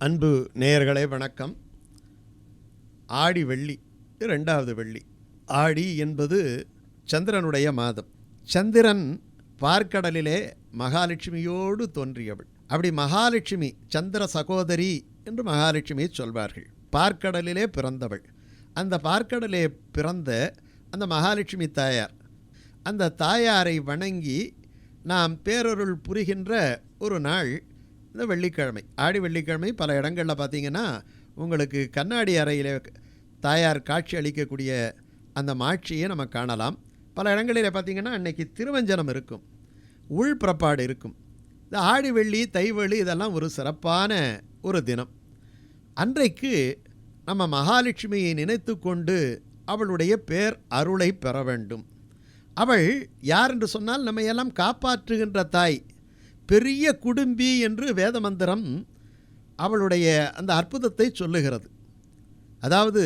அன்பு நேயர்களே வணக்கம். ஆடி வெள்ளி ரெண்டாவது வெள்ளி. ஆடி என்பது சந்திரனுடைய மாதம். சந்திரன் பார்க்கடலிலே மகாலட்சுமியோடு தோன்றியவள். அப்படி மகாலட்சுமி சந்திர சகோதரி என்று மகாலட்சுமியை சொல்வார்கள். பார்க்கடலிலே பிறந்தவள். அந்த பார்க்கடலே பிறந்த அந்த மகாலட்சுமி தாயார் அந்த தாயாரை வணங்கி நாம் பேரருள் புரிகின்ற ஒரு நாள் இந்த வெள்ளிக்கிழமை. ஆடி வெள்ளிக்கிழமை பல இடங்களில் பார்த்தீங்கன்னா உங்களுக்கு கண்ணாடி அறையில் தாயார் காட்சி அளிக்கக்கூடிய அந்த மாட்சியை நம்ம காணலாம். பல இடங்களில் பார்த்தீங்கன்னா அன்றைக்கி திருவஞ்சனம் இருக்கும். உள்புறப்பாடு இருக்கும். இந்த ஆடி வெள்ளி தைவெளி இதெல்லாம் ஒரு சிறப்பான ஒரு தினம். அன்றைக்கு நம்ம மகாலட்சுமியை நினைத்து கொண்டு அவளுடைய பேர் அருளை பெற வேண்டும். அவள் யார் என்று சொன்னால் நம்ம எல்லாம் காப்பாற்றுகின்ற தாய் பெரிய குடும்பி என்று வேதமந்திரம் அவளுடைய அந்த அற்புதத்தை சொல்லுகிறது. அதாவது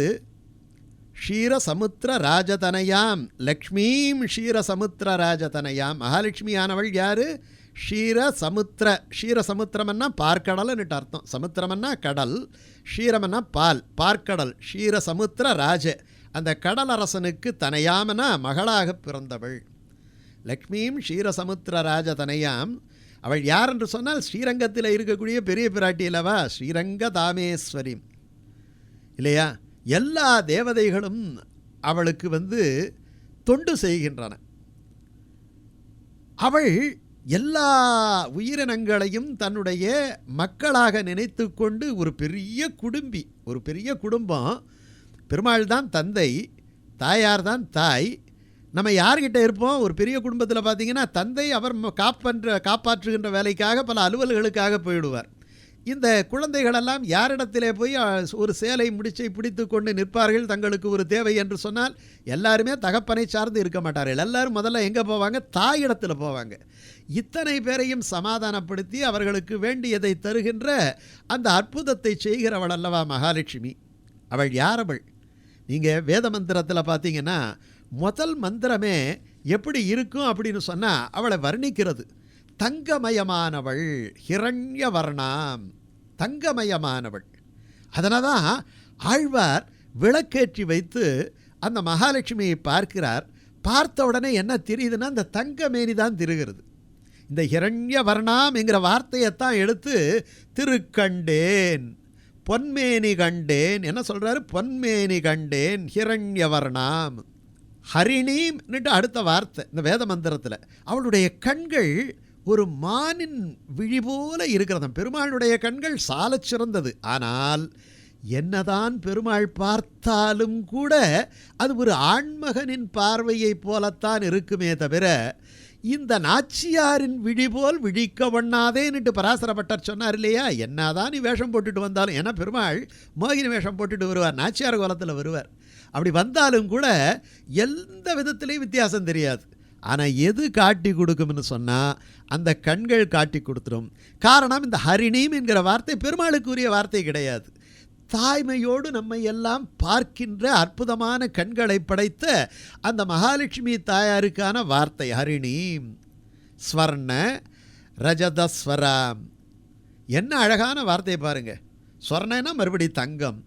ஷீரசமுத்திர ராஜதனையாம் லக்ஷ்மீம் ஷீரசமுத்திர ராஜதனயாம். மகாலட்சுமியானவள் யார்? ஷீரசமுத்திர ஷீரசமுத்திரம்னா பார்க்கடல்னுட்டு அர்த்தம். சமுத்திரம்னா கடல் ஷீரமன்னா பால் பார்க்கடல் ஷீரசமுத்திர ராஜ. அந்த கடலரசனுக்கு தனையாமனா மகளாக பிறந்தவள். லக்ஷ்மியும் ஷீரசமுத்திர ராஜதனையாம் தனையாம் அவள் யார் என்று சொன்னால் ஸ்ரீரங்கத்தில் இருக்கக்கூடிய பெரிய பிராட்டி அல்லவா? ஸ்ரீரங்க தாமேஸ்வரி இல்லையா? எல்லா தேவதைகளும் அவளுக்கு வந்து தொண்டு செய்கின்றன. அவள் எல்லா உயிரினங்களையும் தன்னுடைய மக்களாக நினைத்து கொண்டு ஒரு பெரிய குடும்பி ஒரு பெரிய குடும்பம். பெருமாள் தான் தந்தை தாயார் தான் தாய். நம்ம யார்கிட்ட இருப்போம்? ஒரு பெரிய குடும்பத்தில் பார்த்தீங்கன்னா தந்தை அவர் காப்பன்ற காப்பாற்றுகின்ற வேலைக்காக பல அலுவல்களுக்காக போயிடுவார். இந்த குழந்தைகளெல்லாம் யாரிடத்திலே போய் ஒரு சேலை முடிச்சை பிடித்து கொண்டு நிற்பார்கள் தங்களுக்கு ஒரு தேவை என்று சொன்னால் எல்லாருமே தகப்பனை சார்ந்து இருக்க மாட்டார்கள். எல்லாரும் முதல்ல எங்கே போவாங்க? தாயிடத்தில் போவாங்க. இத்தனை பேரையும் சமாதானப்படுத்தி அவர்களுக்கு வேண்டியதை தருகின்ற அந்த அற்புதத்தை செய்கிறவள் அல்லவா மகாலட்சுமி? அவள் யார் அவள்? நீங்கள் வேத மந்திரத்தில் பார்த்தீங்கன்னா முதல் மந்திரமே எப்படி இருக்கும் அப்படின்னு சொன்னால் அவளை வர்ணிக்கிறது. தங்கமயமானவள் ஹிரண்ய வர்ணாம் தங்கமயமானவள். அதனால் தான் ஆழ்வார் விளக்கேற்றி வைத்து அந்த மகாலட்சுமியை பார்க்கிறார். பார்த்த உடனே என்ன தெரியுதுன்னா அந்த தங்கமேனி தான் திருகிறது. இந்த ஹிரண்ய வர்ணாம் என்கிற வார்த்தையைத்தான் எடுத்து திருக்கண்டேன். பொன்மேனி கண்டேன். என்ன சொல்கிறாரு பொன்மேனி கண்டேன். ஹிரண்யவர்ணாம். ஹரிணீம்னுட்டு அடுத்த வார்த்தை இந்த வேத மந்திரத்தில். அவளுடைய கண்கள் ஒரு மானின் விழி போல இருக்கிறதாம் பெருமாளுடைய கண்கள் சால சிறந்தது. ஆனால் என்னதான் பெருமாள் பார்த்தாலும் கூட அது ஒரு ஆண்மகனின் பார்வையைப் போலத்தான் இருக்குமே தவிர இந்த நாச்சியாரின் விழி போல் விழிக்க வண்ணாதேன்னுட்டு பராசரப்பட்டர் சொன்னார் இல்லையா? என்னதான் நீ வேஷம் போட்டுட்டு வந்தாலும் ஏன்னா பெருமாள் மோகினி வேஷம் போட்டுட்டு வருவார் நாச்சியார் கோலத்தில் வருவார். அப்படி வந்தாலும் கூட எந்த விதத்துலேயும் வித்தியாசம் தெரியாது. ஆனால் எது காட்டி கொடுக்கும்னு சொன்னால் அந்த கண்கள் காட்டி கொடுத்துரும். காரணம் இந்த ஹரிணீம் என்கிற வார்த்தை பெருமாளுக்குரிய வார்த்தை கிடையாது. தாய்மையோடு நம்மை எல்லாம் பார்க்கின்ற அற்புதமான கண்களை படைத்த அந்த மகாலட்சுமி தாயாருக்கான வார்த்தை ஹரிணீம். ஸ்வர்ண ரஜதஸ்வராம். என்ன அழகான வார்த்தையை பாருங்கள் ஸ்வர்ணன்னா மறுபடி தங்கம்.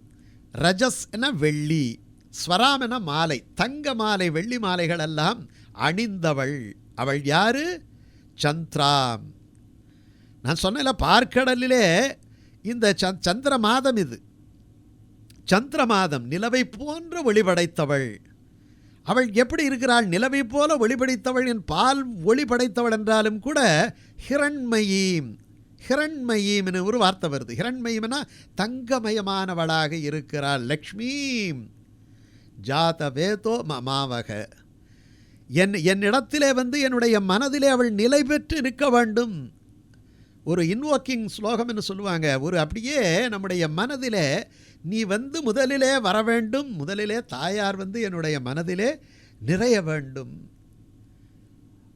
ரஜஸ் என்ன வெள்ளி. ஸ்வராம் என மாலை தங்க மாலை வெள்ளி மாலைகள் எல்லாம் அணிந்தவள். அவள் யாரு? சந்திராம். நான் சொன்னேன்ல பார்க்கடலிலே இந்த சந் சந்திர மாதம் இது. சந்திர மாதம் நிலவை போன்று ஒளிபடைத்தவள். அவள் எப்படி இருக்கிறாள்? நிலவை போல ஒளிபடைத்தவள் என் பால் ஒளிபடைத்தவள் என்றாலும் கூட ஹிரண்மயீம். ஹிரண்மயீம்னு ஒரு வார்த்தை வருது. ஹிரண்மயம்னா தங்கமயமானவளாக இருக்கிறாள். லக்ஷ்மீம். ஜாதவேதோ மமாவக. என் என்னிடத்திலே வந்து என்னுடைய மனதிலே அவள் நிலை பெற்று நிற்க வேண்டும். ஒரு இன்வோக்கிங் ஸ்லோகம் என்று சொல்லுவாங்க. ஒரு அப்படியே நம்முடைய மனதிலே நீ வந்து முதலிலே வர வேண்டும். முதலிலே தாயார் வந்து என்னுடைய மனதிலே நிறைய வேண்டும்.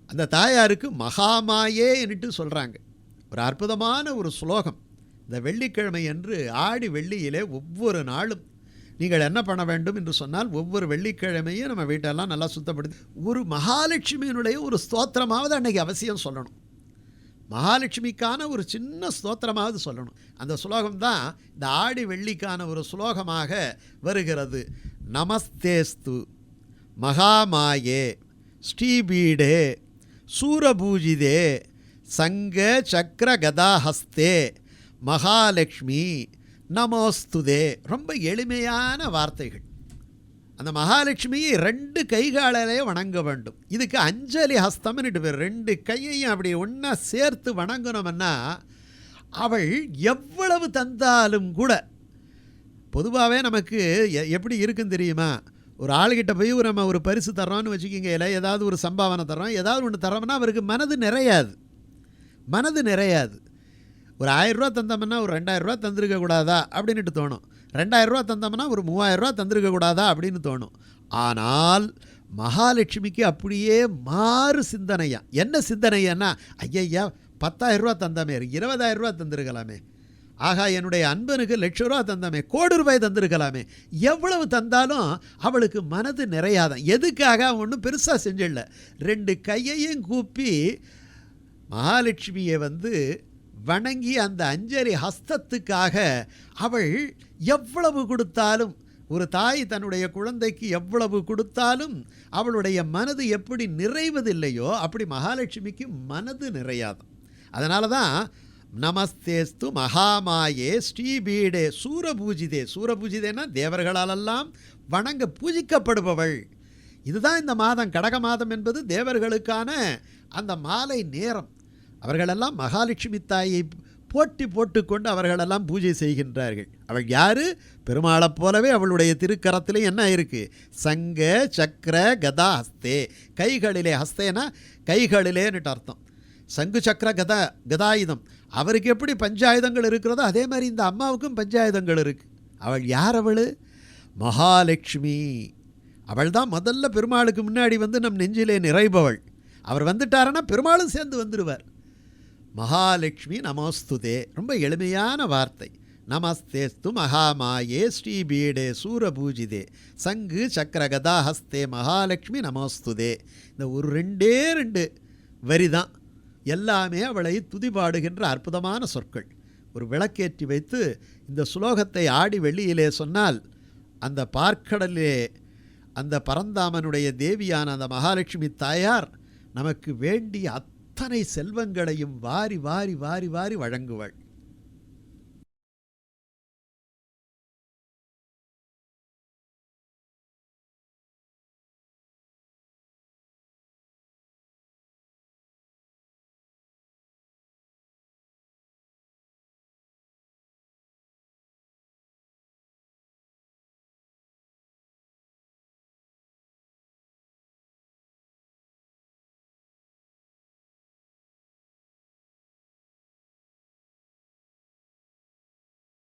அந்த தாயாருக்கு மகாமாயே என்று சொல்கிறாங்க ஒரு அற்புதமான ஒரு ஸ்லோகம். இந்த வெள்ளிக்கிழமை என்று ஆடி வெள்ளியிலே ஒவ்வொரு நாளும் நீங்கள் என்ன பண்ண வேண்டும் என்று சொன்னால் ஒவ்வொரு வெள்ளிக்கிழமையும் நம்ம வீட்டெல்லாம் நல்லா சுத்தப்படுத்தி ஒரு மகாலட்சுமியினுடைய ஒரு ஸ்தோத்திரமாவது அன்னைக்கு அவசியம் சொல்லணும். மகாலட்சுமிக்கான ஒரு சின்ன ஸ்தோத்திரமாவது சொல்லணும். அந்த ஸ்லோகம் தான் இந்த ஆடி வெள்ளிக்கான ஒரு ஸ்லோகமாக வருகிறது. நமஸ்தேஸ்து மகாமாயே ஸ்ரீபீடே சூரபூஜிதே சங்க சக்கர கதாஹஸ்தே மகாலட்சுமி நமோஸ்துதே. ரொம்ப எளிமையான வார்த்தைகள். அந்த மகாலட்சுமியை ரெண்டு கைகாலையே வணங்க வேண்டும். இதுக்கு அஞ்சலி ஹஸ்தம்னுட்டு பேர். ரெண்டு கையையும் அப்படி ஒன்றா சேர்த்து வணங்கணும்னா அவள் எவ்வளவு தந்தாலும் கூட பொதுவாகவே நமக்கு எ- எப்படி இருக்குன்னு தெரியுமா? ஒரு ஆளுகிட்ட போய் ஒரு நம்ம ஒரு பரிசு தர்றோம்னு வச்சுக்கிங்க இல்லை ஏதாவது ஒரு சம்பாவனை தர்றோம் ஏதாவது ஒன்று தர்றோம்னா அவருக்கு மனது நிறையாது. மனது நிறையாது. ஒரு ஆயிரரூவா தந்தோம்னா ஒரு ரெண்டாயிரரூவா தந்திருக்க கூடாதா? அப்படின்ட்டு தோணும். ரெண்டாயிரரூவா தந்தோம்னா ஒரு மூவாயிரரூவா தந்திருக்க கூடாதா? அப்படின்னு தோணும். ஆனால் மகாலட்சுமிக்கு அப்படியே மாறு சிந்தனையா? என்ன சிந்தனையான்னா ஐயய்யா பத்தாயிரரூவா தந்தாமே இருபதாயிரரூவா தந்திருக்கலாமே. ஆகா என்னுடைய அன்பனுக்கு லட்ச ரூபா தந்தாமே கோடி ரூபாய் தந்திருக்கலாமே. எவ்வளவு தந்தாலும் அவளுக்கு மனது நிறையாதான் எதுக்காக அவன் ஒன்றும் பெருசாக செஞ்சிடல ரெண்டு கையையும் கூப்பி மகாலட்சுமியை வந்து வணங்கி அந்த அஞ்சலி ஹஸ்தத்துக்காக அவள் எவ்வளவு கொடுத்தாலும் ஒரு தாய் தன்னுடைய குழந்தைக்கு எவ்வளவு கொடுத்தாலும் அவளுடைய மனது எப்படி நிறைவதில்லையோ அப்படி மகாலட்சுமிக்கு மனது நிறையாது. அதனால தான் நமஸ்தேஸ்து மகாமாயே ஸ்ரீபீடே சூரபூஜிதே. சூரபூஜிதேன்னா தேவர்களாலெல்லாம் வணங்க பூஜிக்கப்படுபவள். இதுதான் இந்த மாதம் கடக மாதம் என்பது தேவர்களுக்கான அந்த மாலை நேரம். அவர்களெல்லாம் மகாலட்சுமி தாயை போட்டி போட்டுக்கொண்டு அவர்களெல்லாம் பூஜை செய்கின்றார்கள். அவள் யார்? பெருமாளைப் போலவே அவளுடைய திருக்கரத்திலே என்ன இருக்கு? சங்க சக்கர கதா ஹஸ்தே. கைகளிலே ஹஸ்தேனா? கைகளிலேன்னுட்டு அர்த்தம். சங்கு சக்கர கதா கதாயுதம். அவருக்கு எப்படி பஞ்சாயுதங்கள் இருக்கிறதோ அதே மாதிரி இந்த அம்மாவுக்கும் பஞ்சாயுதங்கள் இருக்குது அவள் யார் அவள்? மகாலட்சுமி. அவள் தான் முதல்ல பெருமாளுக்கு முன்னாடி வந்து நம் நெஞ்சிலே நிறைபவள். அவர் வந்துட்டாருன்னா பெருமாளும் சேர்ந்து வந்துடுவார் மகாலட்சுமி நமோஸ்துதே. ரொம்ப எளிமையான வார்த்தை. நமஸ்தேஸ்து மகாமாயே ஸ்ரீபீடே சூரபூஜிதே. சங்கு சக்கர கதாஹஸ்தே மகாலட்சுமி நமோஸ்துதே. இந்த ஒரு ரெண்டே ரெண்டு வரி தான் எல்லாமே அவளை துதிபாடுகின்ற அற்புதமான சொற்கள். ஒரு விளக்கேற்றி வைத்து இந்த சுலோகத்தை ஆடி வெளியிலே சொன்னால் அந்த பார்க்கடலிலே அந்த பரந்தாமனுடைய தேவியான அந்த மகாலட்சுமி தாயார் நமக்கு வேண்டிய அத்தனை செல்வங்களையும் வாரி வாரி வாரி வாரி வழங்குவாள்